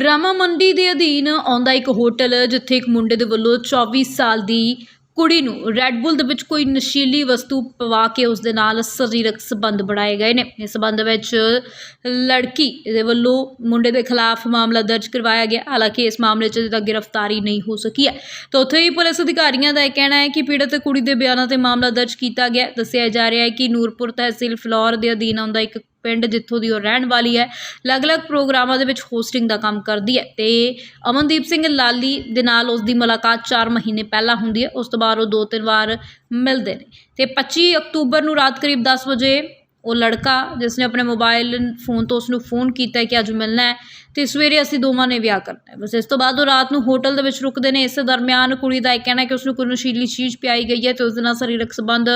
ਰਾਮਾ ਮੰਡੀ ਦੇ ਅਧੀਨ ਆਉਂਦਾ ਇੱਕ ਹੋਟਲ, ਜਿੱਥੇ ਇੱਕ ਮੁੰਡੇ ਦੇ ਵੱਲੋਂ 24 ਸਾਲ ਦੀ ਕੁੜੀ ਨੂੰ ਰੈੱਡ ਬੁੱਲ ਦੇ ਵਿੱਚ ਕੋਈ ਨਸ਼ੀਲੀ ਵਸਤੂ ਪਵਾ ਕੇ ਉਸ ਦੇ ਨਾਲ ਸਰੀਰਕ ਸੰਬੰਧ ਬਣਾਏ ਗਏ ਨੇ। ਇਸ ਸੰਬੰਧ ਵਿੱਚ ਲੜਕੀ ਦੇ ਵੱਲੋਂ ਮੁੰਡੇ ਦੇ ਖਿਲਾਫ ਮਾਮਲਾ ਦਰਜ ਕਰਵਾਇਆ ਗਿਆ। ਹਾਲਾਂਕਿ ਇਸ ਮਾਮਲੇ 'ਚ ਅਜੇ ਤੱਕ ਗ੍ਰਿਫਤਾਰੀ ਨਹੀਂ ਹੋ ਸਕੀ ਹੈ। ਤਾਂ ਉੱਥੇ ਹੀ ਪੁਲਿਸ ਅਧਿਕਾਰੀਆਂ ਦਾ ਇਹ ਕਹਿਣਾ ਹੈ ਕਿ ਪੀੜਤ ਕੁੜੀ ਦੇ ਬਿਆਨਾਂ ਤੇ ਮਾਮਲਾ ਦਰਜ ਕੀਤਾ ਗਿਆ। ਦੱਸਿਆ ਜਾ ਰਿਹਾ ਹੈ ਕਿ ਨੂਰਪੁਰ ਤਹਿਸੀਲ ਫਲੌਰ ਦੇ ਅਧੀਨ ਆਉਂਦਾ ਇੱਕ ਪਿੰਡ ਜਿੱਥੋਂ ਦੀ ਉਹ ਰਹਿਣ ਵਾਲੀ ਹੈ, ਅਲੱਗ-ਅਲੱਗ ਪ੍ਰੋਗਰਾਮਾਂ ਦੇ ਵਿੱਚ ਹੋਸਟਿੰਗ ਦਾ ਕੰਮ ਕਰਦੀ ਹੈ ਤੇ ਅਮਨਦੀਪ ਸਿੰਘ ਲਾਲੀ ਦੇ ਨਾਲ ਉਸ ਦੀ ਮੁਲਾਕਾਤ 4 ਮਹੀਨੇ ਪਹਿਲਾਂ ਹੁੰਦੀ ਹੈ, ਉਸ ਤੋਂ ਬਾਅਦ ਉਹ ਦੋ ਤਿੰਨ ਵਾਰ ਮਿਲਦੇ ਨੇ ਤੇ 25 ਅਕਤੂਬਰ ਨੂੰ ਰਾਤ ਕਰੀਬ 10 ਵਜੇ ਉਹ ਲੜਕਾ ਜਿਸ ਨੇ ਆਪਣੇ ਮੋਬਾਈਲ ਫੋਨ ਤੋਂ ਉਸ ਨੂੰ ਫੋਨ ਕੀਤਾ ਕਿ ਅੱਜ ਮਿਲਣਾ ਹੈ ਤੇ ਸਵੇਰੇ ਅਸੀਂ ਦੋਵਾਂ ਨੇ ਵਿਆਹ ਕਰਨਾ ਬਸ ਇਸ ਤੋਂ ਬਾਅਦ ਉਹ ਰਾਤ ਨੂੰ ਹੋਟਲ ਦੇ ਵਿੱਚ ਰੁਕਦੇ ਨੇ। ਇਸੇ ਦਰਮਿਆਨ ਕੁੜੀ ਦਾ ਇਹ ਕਹਿਣਾ ਕਿ ਉਸ ਨੂੰ ਕੋਈ ਨਸ਼ੀਲੀ ਚੀਜ਼ ਪਿਆਈ ਗਈ ਹੈ ਤੇ ਉਸ ਦੇ ਨਾਲ ਸਰੀਰਕ ਸੰਬੰਧ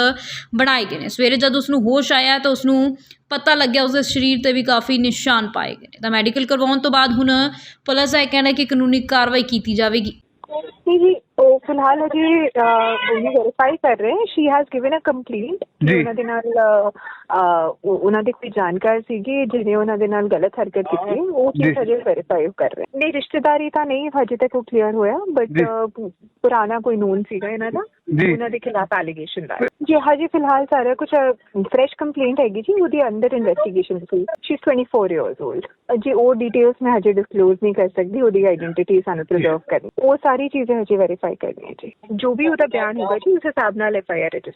ਬਣਾਏ ਗਏ ਨੇ। ਸਵੇਰੇ ਜਦ ਉਸ ਨੂੰ ਹੋਸ਼ ਆਇਆ ਤਾਂ ਉਸ ਨੂੰ ਪਤਾ ਲੱਗਿਆ ਉਸ ਦੇ ਸਰੀਰ ਤੇ ਵੀ ਕਾਫੀ ਨਿਸ਼ਾਨ ਪਾਏ ਗਏ ਨੇ। ਤਾਂ ਮੈਡੀਕਲ ਕਰਵਾਉਣ ਤੋਂ ਬਾਅਦ ਹੁਣ ਪੁਲਿਸ ਦਾ ਇਹ ਕਹਿਣਾ ਕਿ ਕਾਨੂੰਨੀ ਕਾਰਵਾਈ ਕੀਤੀ ਜਾਵੇਗੀ। ਫਿਲਹਾਲ ਅਜੇ ਉਹਨੂੰ ਵੈਰੀਫਾਈ ਕਰ ਰਹੇ ਹਾਂ she has given a complaint ਜੀ। ਉਹਨਾਂ ਦੇ ਨਾਲ ਅਹ, ਉਹ- ਉਹਨਾਂ ਦੀ ਕੋਈ ਜਾਣਕਾਰ ਸੀਗੀ ਜਿਹਨੇ ਉਹਨਾਂ ਦੇ ਨਾਲ ਗਲਤ ਹਰਕਤ ਕੀਤੀ ਉਹ ਜੀ। ਚੀਜ਼ ਅਜੇ ਵੈਰੀਫਾਈ ਕਰ ਰਹੇ ਹਾਂ। ਨਹੀਂ ਰਿਸ਼ਤੇਦਾਰੀ ਤਾਂ ਨਹੀਂ ਹਜੇ ਤੱਕ ਉਹ ਕਲੀਅਰ ਹੋਇਆ ਬਟ ਜੀ। ਪੁਰਾਣਾ ਕੋਈ ਨੂਨ ਸੀਗਾ ਇਹਨਾਂ ਦਾ ਜੀ। ਉਹਨਾਂ ਦੇ ਖਿਲਾਫ ਐਲੀਗੇਸ਼ਨ ਲਾਇਆ ਜੀ ਹਜੇ ਫਿਲਹਾਲ ਸਾਰਾ ਕੁਝ ਫਰੈਸ਼ ਕੰਪਲੇਂਟ ਹੈਗੀ ਜੀ ਉਹਦੇ ਅੰਦਰ ਇਨਵੈਸਟੀਗੇਸ਼ਨ ਸੀ। ਸ਼ੀ ਇਜ਼ 24 ਇਅਰਸ 올ਡ ਜੀ ਉਹ ਡਿਟੇਲਸ ਮੈਂ ਹਜੇ ਡਿਸਕਲੋਜ਼ ਨਹੀਂ ਕਰ ਸਕਦੀ ਉਹਦੀ ਆਇਡੈਂਟੀਟੀ ਸਾਨੂੰ ਪ੍ਰੀਜ਼ਰਵ ਕਰਨੀ। ਉਹ ਸਾਰੀ ਚੀਜ਼ਾਂ ਹਜੇ ਵੈਰੀਫਾਈ ਕਰਨੀ ਹੈ ਜੀ। ਜੋ ਵੀ ਉਹਦਾ ਬਿਆਨ ਹੋਗਾ ਜੀ ਉਸ ਹਿਸਾਬ ਨਾਲ ਐਫ ਆਈ ਆਰ ਰਜਿਸਟਰ